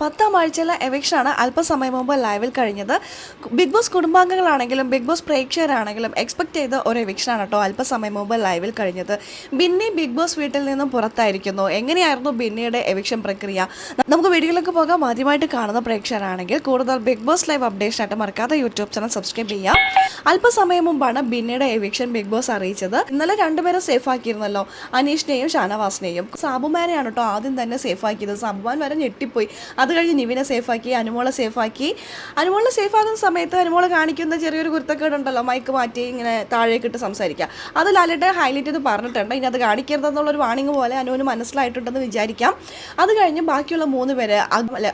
പത്താം ആഴ്ചയിലെ എവിക്ഷനാണ് അല്പസമയം മുമ്പ് ലൈവിൽ കഴിഞ്ഞത്. ബിഗ് ബോസ് കുടുംബാംഗങ്ങളാണെങ്കിലും ബിഗ് ബോസ് പ്രേക്ഷകരാണെങ്കിലും എക്സ്പെക്ട് ചെയ്ത ഒരു എവിക്ഷനാണ് കേട്ടോ അല്പസമയം മുമ്പ് ലൈവിൽ കഴിഞ്ഞത്. ബിന്നി ബിഗ് ബോസ് വീട്ടിൽ നിന്നും പുറത്തായിരിക്കുന്നു. എങ്ങനെയായിരുന്നു ബിന്നിയുടെ എവിക്ഷൻ പ്രക്രിയ? നമുക്ക് വീഡിയോയിലേക്ക് പോകാം. ആദ്യമായിട്ട് കാണുന്ന പ്രേക്ഷകരാണെങ്കിൽ കൂടുതൽ ബിഗ് ബോസ് ലൈവ് അപ്ഡേഷൻ ആയിട്ട് മറക്കാതെ യൂട്യൂബ് ചാനൽ സബ്സ്ക്രൈബ് ചെയ്യാം അല്പസമയം മുമ്പാണ് ബിന്നിയുടെ എവിക്ഷൻ ബിഗ് ബോസ് അറിയിച്ചത്. ഇന്നലെ രണ്ടുപേരെ സേഫ് ആക്കിയിരുന്നല്ലോ. അനീഷിനെയും ഷാനവാസിനെയും. സാബുമാനെയാണ് കേട്ടോ ആദ്യം തന്നെ സേഫ് ആക്കിയത്. സാബുമാൻ വരെ ഞെട്ടിപ്പോയി. അത് കഴിഞ്ഞ് നിവിനെ സേഫാക്കി അനുമോളെ സേഫാക്കി. അനുമോളെ സേഫാകുന്ന സമയത്ത് അനുമോളെ കാണിക്കുന്ന ചെറിയൊരു കുരുത്തക്കേടുണ്ടല്ലോ. മൈക്ക് മാറ്റി ഇങ്ങനെ താഴേക്കിട്ട് സംസാരിക്കുക. അത് ലാലിട്ട് ഹൈലൈറ്റ് ചെയ്ത് പറഞ്ഞിട്ടുണ്ട്. ഇനി അത് കാണിക്കരുതെന്നുള്ളൊരു വാണിംഗ് പോലെ അനുവിന് മനസ്സിലായിട്ടുണ്ടെന്ന് വിചാരിക്കാം. അത് കഴിഞ്ഞ് ബാക്കിയുള്ള മൂന്ന് പേര്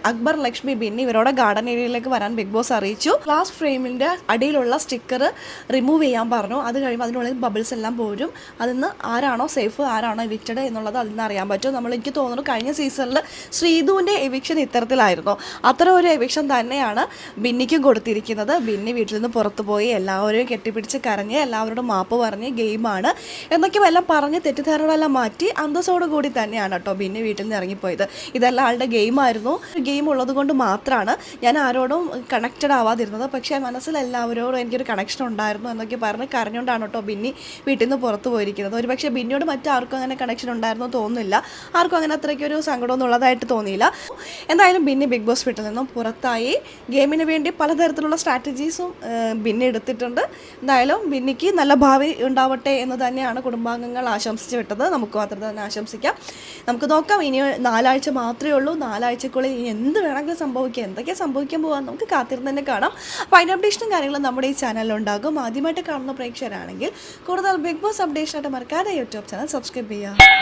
അക്ബർ ലക്ഷ്മി ബിന്നി ഇവരോടെ ഗാർഡൻ ഏരിയയിലേക്ക് വരാൻ ബിഗ് ബോസ് അറിയിച്ചു. ഗ്ലാസ് ഫ്രെയിമിന്റെ അടിയിലുള്ള സ്റ്റിക്കർ റിമൂവ് ചെയ്യാൻ പറഞ്ഞു. അത് കഴിയുമ്പോൾ അതിനുള്ളിൽ ബബിൾസ് എല്ലാം പോരും. അതിന്ന് ആരാണോ സേഫ് ആരാണോ എവിക്റ്റഡ് എന്നുള്ളത് അതിൽ നിന്ന് അറിയാൻ പറ്റും. നമ്മൾ എനിക്ക് തോന്നുന്നു കഴിഞ്ഞ സീസണിൽ ശ്രീധുവിന്റെ എവിക്ഷൻ ഇത്തരത്തിലായിരുന്നു അത്ര ഒരു എവിക്ഷൻ തന്നെയാണ് ബിന്നിക്കും കൊടുത്തിരിക്കുന്നത്. ബിന്നി വീട്ടിൽ നിന്ന് പുറത്തു പോയി എല്ലാവരെയും കെട്ടിപ്പിടിച്ച് കരഞ്ഞ് എല്ലാവരോടും മാപ്പ് പറഞ്ഞ് ഗെയിമാണ് എന്നൊക്കെ എല്ലാം പറഞ്ഞ് തെറ്റിദ്ധാരണകളെല്ലാം മാറ്റി അന്തസ്സോട് കൂടി തന്നെയാണ് കേട്ടോ ബിന്നി വീട്ടിൽ നിന്ന് ഇറങ്ങിപ്പോയത്. ഇതെല്ലാം ആളുടെ ഗെയിമായിരുന്നു ഗെയിം ഉള്ളത് കൊണ്ട് മാത്രമാണ് ഞാൻ ആരോടും കണക്റ്റഡ് ആവാതിരുന്നത്. പക്ഷേ മനസ്സിൽ എല്ലാവരോടും എനിക്കൊരു കണക്ഷൻ ഉണ്ടായിരുന്നു എന്നൊക്കെ പറഞ്ഞ് കരഞ്ഞുകൊണ്ടാണ് കേട്ടോ ബിന്നി വീട്ടിൽ നിന്ന് പുറത്തു പോയിരിക്കുന്നത്. ഒരു പക്ഷേ ബിന്നിയോട് മറ്റാർക്കും അങ്ങനെ കണക്ഷൻ ഉണ്ടായിരുന്നു തോന്നുന്നില്ല. ആർക്കും അങ്ങനെ അത്രയ്ക്കൊരു സങ്കടമൊന്നും ഉള്ളതായിട്ട് തോന്നിയില്ല. എന്തായാലും ബിന്നി ബിഗ് ബോസ് വീട്ടിൽ നിന്നും പുറത്തായി. ഗെയിമിന് വേണ്ടി പലതരത്തിലുള്ള സ്ട്രാറ്റജീസും ബിന്നി എടുത്തിട്ടുണ്ട്. എന്തായാലും ബിന്നിക്ക് നല്ല ഭാവി ഉണ്ടാവട്ടെ എന്ന് തന്നെയാണ് കുടുംബാംഗങ്ങൾ ആശംസിച്ച് വിട്ടത്. നമുക്ക് മാത്രം തന്നെ ആശംസിക്കാം. നമുക്ക് നോക്കാം ഇനി നാലാഴ്ച മാത്രമേ ഉള്ളൂ. നാലാഴ്ചക്കുള്ളിൽ ഇനി എന്ത് വേണമെങ്കിലും സംഭവിക്കുക എന്തൊക്കെ സംഭവിക്കാൻ പോകാൻ നമുക്ക് കാത്തിരുന്ന് തന്നെ കാണാം. അപ്പോൾ അതിന്റെ അപ്ഡേഷനും കാര്യങ്ങളും നമ്മുടെ ഈ ചാനലിലുണ്ടാകും ആദ്യമായിട്ട് കാണുന്ന പ്രേക്ഷകരാണെങ്കിൽ കൂടുതൽ ബിഗ് ബോസ് അപ്ഡേഷനായിട്ട് മറക്കാതെ യൂട്യൂബ് ചാനൽ സബ്സ്ക്രൈബ് ചെയ്യുക.